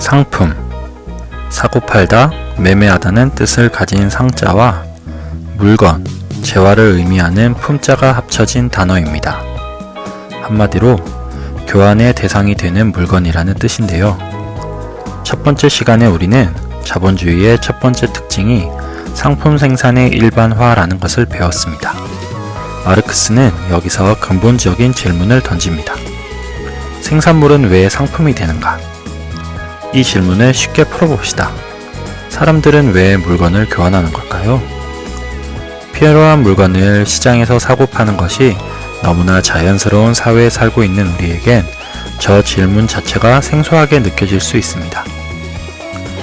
상품 사고 팔다, 매매하다는 뜻을 가진 상자와 물건, 재화를 의미하는 품자가 합쳐진 단어입니다. 한마디로 교환의 대상이 되는 물건이라는 뜻인데요. 첫 번째 시간에 우리는 자본주의의 첫 번째 특징이 상품 생산의 일반화라는 것을 배웠습니다. 마르크스는 여기서 근본적인 질문을 던집니다. 생산물은 왜 상품이 되는가? 이 질문을 쉽게 풀어봅시다. 사람들은 왜 물건을 교환하는 걸까요? 필요한 물건을 시장에서 사고 파는 것이 너무나 자연스러운 사회에 살고 있는 우리에겐 저 질문 자체가 생소하게 느껴질 수 있습니다.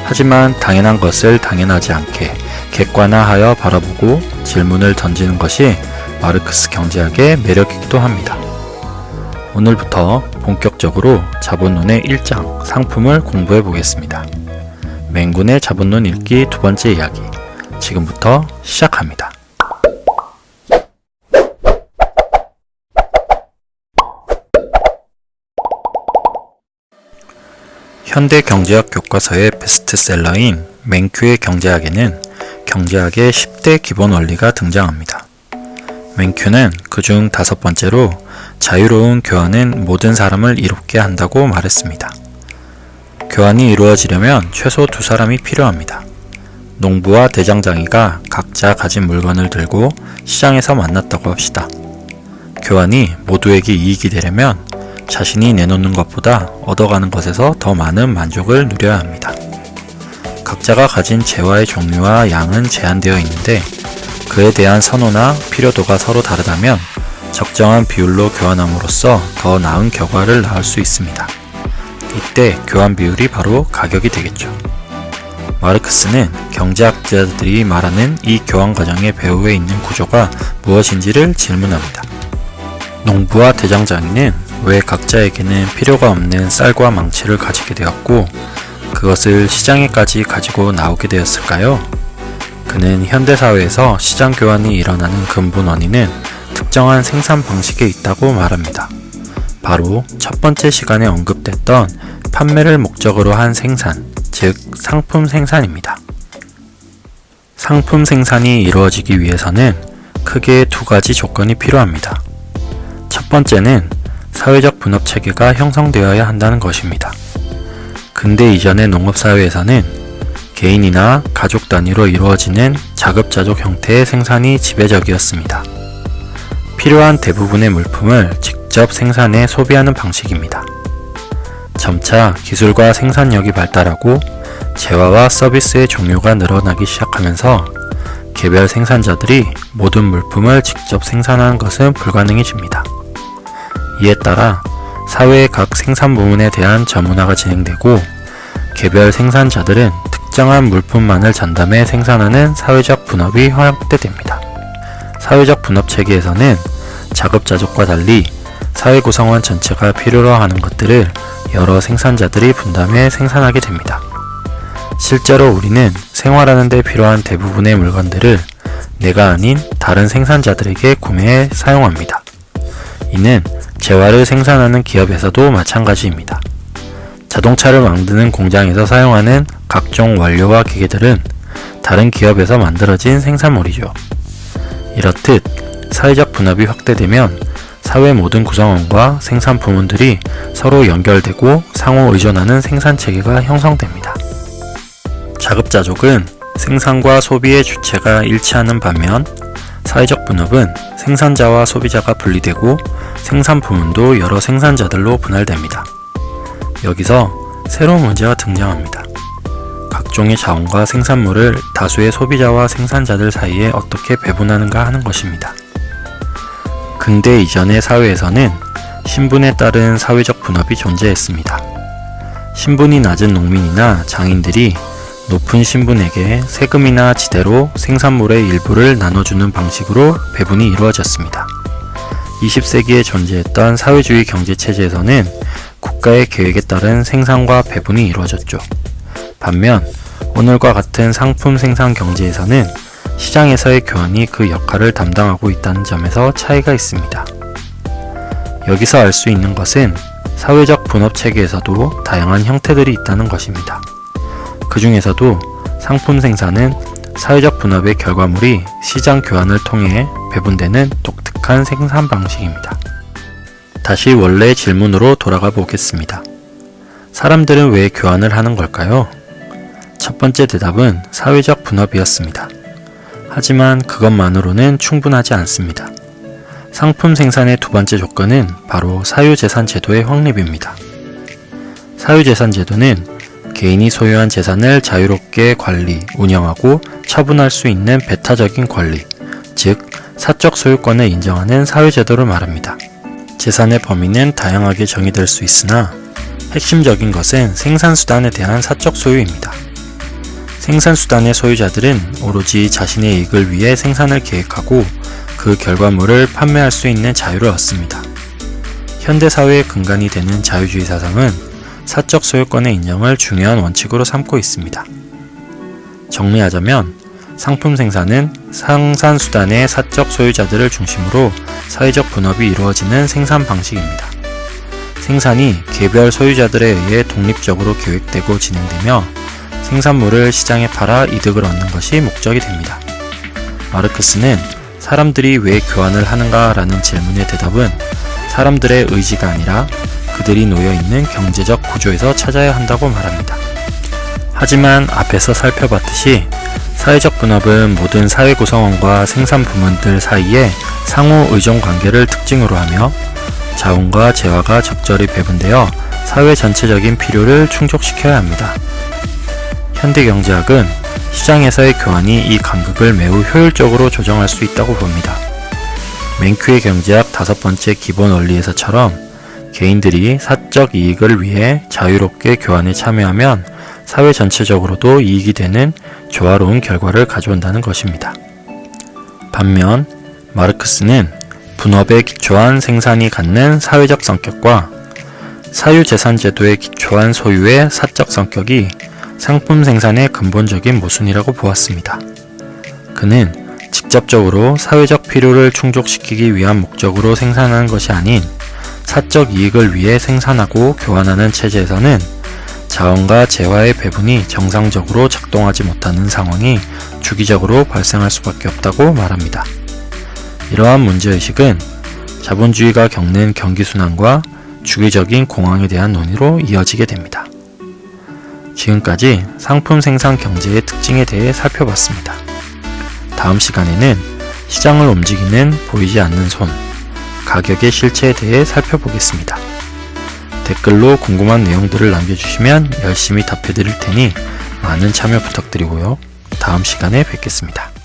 하지만 당연한 것을 당연하지 않게 객관화하여 바라보고 질문을 던지는 것이 마르크스 경제학의 매력이기도 합니다. 오늘부터 본격적으로 자본론의 1장 상품을 공부해 보겠습니다. 맹군의 자본론 읽기 두 번째 이야기. 지금부터 시작합니다. 현대 경제학 교과서의 베스트셀러인 맨큐의 경제학에는 경제학의 10대 기본 원리가 등장합니다. 맨큐는 그중 다섯 번째로 자유로운 교환은 모든 사람을 이롭게 한다고 말했습니다. 교환이 이루어지려면 최소 두 사람이 필요합니다. 농부와 대장장이가 각자 가진 물건을 들고 시장에서 만났다고 합시다. 교환이 모두에게 이익이 되려면 자신이 내놓는 것보다 얻어가는 것에서 더 많은 만족을 누려야 합니다. 각자가 가진 재화의 종류와 양은 제한되어 있는데 그에 대한 선호나 필요도가 서로 다르다면 적정한 비율로 교환함으로써 더 나은 결과를 낳을 수 있습니다. 이때 교환 비율이 바로 가격이 되겠죠. 마르크스는 경제학자들이 말하는 이 교환 과정의 배후에 있는 구조가 무엇인지를 질문합니다. 농부와 대장장이는 왜 각자에게는 필요가 없는 쌀과 망치를 가지게 되었고 그것을 시장에까지 가지고 나오게 되었을까요? 그는 현대사회에서 시장 교환이 일어나는 근본 원인은 특정한 생산 방식에 있다고 말합니다. 바로 첫 번째 시간에 언급됐던 판매를 목적으로 한 생산, 즉 상품 생산입니다. 상품 생산이 이루어지기 위해서는 크게 두 가지 조건이 필요합니다. 첫 번째는 사회적 분업 체계가 형성되어야 한다는 것입니다. 근대 이전의 농업 사회에서는 개인이나 가족 단위로 이루어지는 자급자족 형태의 생산이 지배적이었습니다. 필요한 대부분의 물품을 직접 생산해 소비하는 방식입니다. 점차 기술과 생산력이 발달하고 재화와 서비스의 종류가 늘어나기 시작하면서 개별 생산자들이 모든 물품을 직접 생산하는 것은 불가능해집니다. 이에 따라 사회의 각 생산 부문에 대한 전문화가 진행되고 개별 생산자들은 특정한 물품만을 전담해 생산하는 사회적 분업이 확대됩니다. 사회적 분업 체계에서는 자급자족과 달리 사회 구성원 전체가 필요로 하는 것들을 여러 생산자들이 분담해 생산하게 됩니다. 실제로 우리는 생활하는 데 필요한 대부분의 물건들을 내가 아닌 다른 생산자들에게 구매해 사용합니다. 이는 재화를 생산하는 기업에서도 마찬가지입니다. 자동차를 만드는 공장에서 사용하는 각종 원료와 기계들은 다른 기업에서 만들어진 생산물이죠. 이렇듯 사회적 분업이 확대되면 사회 모든 구성원과 생산 부문들이 서로 연결되고 상호 의존하는 생산 체계가 형성됩니다. 자급자족은 생산과 소비의 주체가 일치하는 반면 사회적 분업은 생산자와 소비자가 분리되고 생산 부문도 여러 생산자들로 분할됩니다. 여기서 새로운 문제가 등장합니다. 각종의 자원과 생산물을 다수의 소비자와 생산자들 사이에 어떻게 배분하는가 하는 것입니다. 근대 이전의 사회에서는 신분에 따른 사회적 분업이 존재했습니다. 신분이 낮은 농민이나 장인들이 높은 신분에게 세금이나 지대로 생산물의 일부를 나눠주는 방식으로 배분이 이루어졌습니다. 20세기에 존재했던 사회주의 경제체제에서는 국가의 계획에 따른 생산과 배분이 이루어졌죠. 반면 오늘과 같은 상품 생산 경제에서는 시장에서의 교환이 그 역할을 담당하고 있다는 점에서 차이가 있습니다. 여기서 알 수 있는 것은 사회적 분업 체계에서도 다양한 형태들이 있다는 것입니다. 그 중에서도 상품 생산은 사회적 분업의 결과물이 시장 교환을 통해 배분되는 독특한 생산 방식입니다. 다시 원래 질문으로 돌아가 보겠습니다. 사람들은 왜 교환을 하는 걸까요? 첫 번째 대답은 사회적 분업이었습니다. 하지만 그것만으로는 충분하지 않습니다. 상품 생산의 두 번째 조건은 바로 사유재산 제도의 확립입니다. 사유재산 제도는 개인이 소유한 재산을 자유롭게 관리, 운영하고 처분할 수 있는 배타적인 권리, 즉 사적 소유권을 인정하는 사회제도를 말합니다. 재산의 범위는 다양하게 정의될 수 있으나 핵심적인 것은 생산수단에 대한 사적 소유입니다. 생산수단의 소유자들은 오로지 자신의 이익을 위해 생산을 계획하고 그 결과물을 판매할 수 있는 자유를 얻습니다. 현대사회의 근간이 되는 자유주의 사상은 사적 소유권의 인정을 중요한 원칙으로 삼고 있습니다. 정리하자면 상품 생산은 생산수단의 사적 소유자들을 중심으로 사회적 분업이 이루어지는 생산 방식입니다. 생산이 개별 소유자들에 의해 독립적으로 계획되고 진행되며 생산물을 시장에 팔아 이득을 얻는 것이 목적이 됩니다. 마르크스는 사람들이 왜 교환을 하는가 라는 질문의 대답은 사람들의 의지가 아니라 그들이 놓여 있는 경제적 구조에서 찾아야 한다고 말합니다. 하지만 앞에서 살펴봤듯이 사회적 분업은 모든 사회 구성원과 생산 부문들 사이에 상호 의존 관계를 특징으로 하며 자원과 재화가 적절히 배분되어 사회 전체적인 필요를 충족시켜야 합니다. 현대 경제학은 시장에서의 교환이 이 간극을 매우 효율적으로 조정할 수 있다고 봅니다. 맨큐의 경제학 다섯 번째 기본 원리에서처럼 개인들이 사적 이익을 위해 자유롭게 교환에 참여하면 사회 전체적으로도 이익이 되는 조화로운 결과를 가져온다는 것입니다. 반면 마르크스는 분업에 기초한 생산이 갖는 사회적 성격과 사유재산제도에 기초한 소유의 사적 성격이 상품 생산의 근본적인 모순이라고 보았습니다. 그는 직접적으로 사회적 필요를 충족시키기 위한 목적으로 생산하는 것이 아닌 사적 이익을 위해 생산하고 교환하는 체제에서는 자원과 재화의 배분이 정상적으로 작동하지 못하는 상황이 주기적으로 발생할 수밖에 없다고 말합니다. 이러한 문제의식은 자본주의가 겪는 경기순환과 주기적인 공황에 대한 논의로 이어지게 됩니다. 지금까지 상품 생산 경제의 특징에 대해 살펴봤습니다. 다음 시간에는 시장을 움직이는 보이지 않는 손, 가격의 실체에 대해 살펴보겠습니다. 댓글로 궁금한 내용들을 남겨주시면 열심히 답해드릴 테니 많은 참여 부탁드리고요. 다음 시간에 뵙겠습니다.